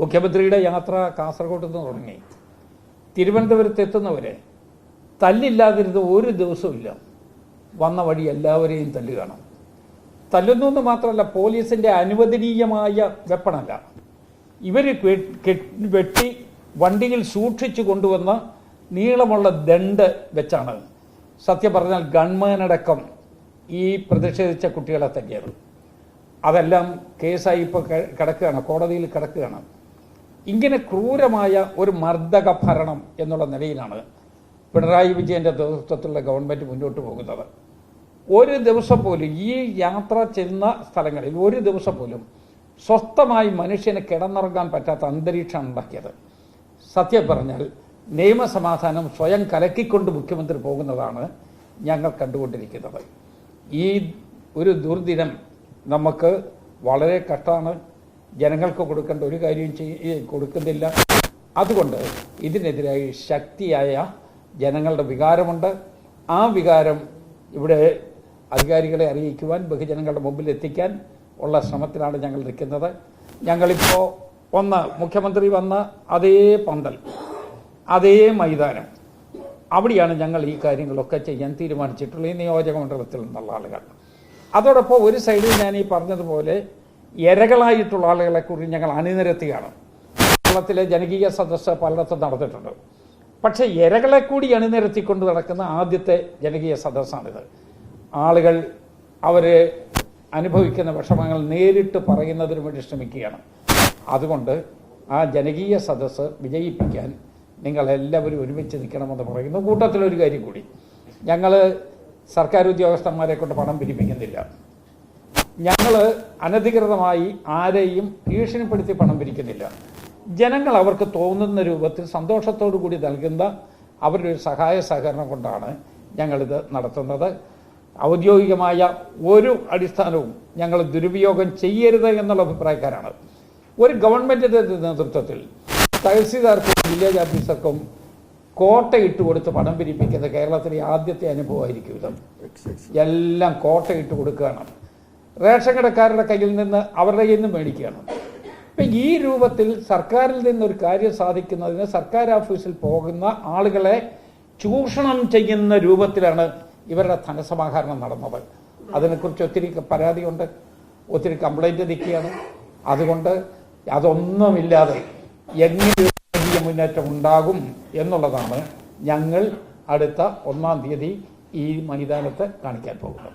മുഖ്യമന്ത്രിയുടെ യാത്ര കാസർഗോഡ് നിന്ന് തുടങ്ങി. തിരുവനന്തപുരത്ത് എത്തുന്നവരെ തല്ലില്ലാതിരുന്ന ഒരു ദിവസമില്ല വന്ന വഴി എല്ലാവരെയും തല്ലുകയാണ് തല്ലുന്നു എന്ന് മാത്രമല്ല പോലീസിന്റെ അനുവദനീയമായ വെപ്പണല്ല. ഇവർ വെട്ടി വണ്ടിയിൽ സൂക്ഷിച്ചു കൊണ്ടുവന്ന നീളമുള്ള ദണ്ട് വെച്ചാണ് സത്യം പറഞ്ഞാൽ ഗൺമാനടക്കം ഈ പ്രതിഷേധിച്ച കുട്ടികളെ തല്ലിയത്. അതെല്ലാം കേസായി ഇപ്പോൾ കിടക്കുകയാണ് കോടതിയിൽ കിടക്കുകയാണ്. ഇങ്ങനെ ക്രൂരമായ ഒരു മർദ്ദക ഭരണം എന്നുള്ള നിലയിലാണ് പിണറായി വിജയന്റെ നേതൃത്വത്തിലുള്ള ഗവൺമെന്റ് മുന്നോട്ട് പോകുന്നത്. ഒരു ദിവസം പോലും ഈ യാത്ര ചെന്ന സ്ഥലങ്ങളിൽ ഒരു ദിവസം പോലും സ്വസ്ഥമായി മനുഷ്യന് കിടന്നിറങ്ങാൻ പറ്റാത്ത അന്തരീക്ഷമാണ് ഉണ്ടാക്കിയത്. സത്യം പറഞ്ഞാൽ നിയമസമാധാനം സ്വയം കലക്കിക്കൊണ്ട് മുഖ്യമന്ത്രി പോകുന്നതാണ് ഞങ്ങൾ കണ്ടുകൊണ്ടിരിക്കുന്നത്. ഈ ഒരു ദുർദിനം നമുക്ക് വളരെ കഷ്ടമാണ്. ജനങ്ങൾക്ക് കൊടുക്കേണ്ട ഒരു കാര്യവും ചെയ്യ കൊടുക്കുന്നില്ല. അതുകൊണ്ട് ഇതിനെതിരായി ശക്തിയായ ജനങ്ങളുടെ വികാരമുണ്ട്. ആ വികാരം ഇവിടെ അധികാരികളെ അറിയിക്കുവാൻ ബഹുജനങ്ങളുടെ മുമ്പിൽ എത്തിക്കാൻ ഉള്ള ശ്രമത്തിലാണ് ഞങ്ങൾ നിൽക്കുന്നത്. ഞങ്ങളിപ്പോൾ ഒന്ന് മുഖ്യമന്ത്രി വന്ന അതേ പന്തൽ അതേ മൈതാനം. അവിടെയാണ് ഞങ്ങൾ ഈ കാര്യങ്ങളൊക്കെ ചെയ്യാൻ തീരുമാനിച്ചിട്ടുള്ളത് ഈ നിയോജക മണ്ഡലത്തിൽ നിന്നുള്ള ആളുകൾ. അതോടൊപ്പം ഒരു സൈഡിൽ ഞാൻ ഈ പറഞ്ഞതുപോലെ ഇരകളായിട്ടുള്ള ആളുകളെ കുറിച്ച് ഞങ്ങൾ അണിനിരത്തിയാണ്. കേരളത്തിലെ ജനകീയ സദസ്സ് പലയിടത്തും നടന്നിട്ടുണ്ട്. പക്ഷേ ഇരകളെ കൂടി അണിനിരത്തിക്കൊണ്ട് നടക്കുന്ന ആദ്യത്തെ ജനകീയ സദസ്സാണിത്. ആളുകൾ അവർ അനുഭവിക്കുന്ന വിഷമങ്ങൾ നേരിട്ട് പറയുന്നതിന് വേണ്ടി ശ്രമിക്കുകയാണ്. അതുകൊണ്ട് ആ ജനകീയ സദസ്സ് വിജയിപ്പിക്കാൻ നിങ്ങൾ എല്ലാവരും ഒരുമിച്ച് നിൽക്കണമെന്ന് പറയുന്നു. കൂട്ടത്തിലൊരു കാര്യം കൂടി. ഞങ്ങൾ സർക്കാർ ഉദ്യോഗസ്ഥന്മാരെ കൊണ്ട് പണം പിരിപ്പിക്കുന്നില്ല. ഞങ്ങൾ അനധികൃതമായി ആരെയും ഭീഷണിപ്പെടുത്തി പണം പിരിക്കുന്നില്ല. ജനങ്ങൾ അവർക്ക് തോന്നുന്ന രൂപത്തിൽ സന്തോഷത്തോടു കൂടി നൽകുന്ന അവരുടെ ഒരു സഹായ സഹകരണം കൊണ്ടാണ് ഞങ്ങളിത് നടത്തുന്നത്. ഔദ്യോഗികമായ ഒരു അടിസ്ഥാനവും ഞങ്ങൾ ദുരുപയോഗം ചെയ്യരുത് എന്നുള്ള അഭിപ്രായക്കാരാണ്. ഒരു ഗവൺമെന്റിന്റെ നേതൃത്വത്തിൽ തഹസീൽദാർക്കും വില്ലേജ് ഓഫീസർക്കും കോട്ട ഇട്ട് കൊടുത്ത് പണം പിരിപ്പിക്കുന്ന കേരളത്തിലെ ആദ്യത്തെ അനുഭവമായിരിക്കും ഇത്. എല്ലാം കോട്ട ഇട്ട് കൊടുക്കുകയാണ്. റേഷൻ കടക്കാരുടെ കയ്യിൽ നിന്ന് അവരുടെ കയ്യിൽ നിന്ന് മേടിക്കുകയാണ്. അപ്പം ഈ രൂപത്തിൽ സർക്കാരിൽ നിന്നൊരു കാര്യം സാധിക്കുന്നതിന് സർക്കാർ ഓഫീസിൽ പോകുന്ന ആളുകളെ ചൂഷണം ചെയ്യുന്ന രൂപത്തിലാണ് ഇവരുടെ ധനസമാഹരണം നടന്നത്. അതിനെക്കുറിച്ച് ഒത്തിരി പരാതിയുണ്ട്. ഒത്തിരി കംപ്ലൈന്റ് നിൽക്കുകയാണ് അതുകൊണ്ട് അതൊന്നുമില്ലാതെ എങ്ങനെ മുന്നേറ്റം ഉണ്ടാകും എന്നുള്ളതാണ് ഞങ്ങൾ അടുത്ത ഒന്നാം തീയതി ഈ മൈതാനത്ത് കാണിക്കാൻ പോകുന്നത്.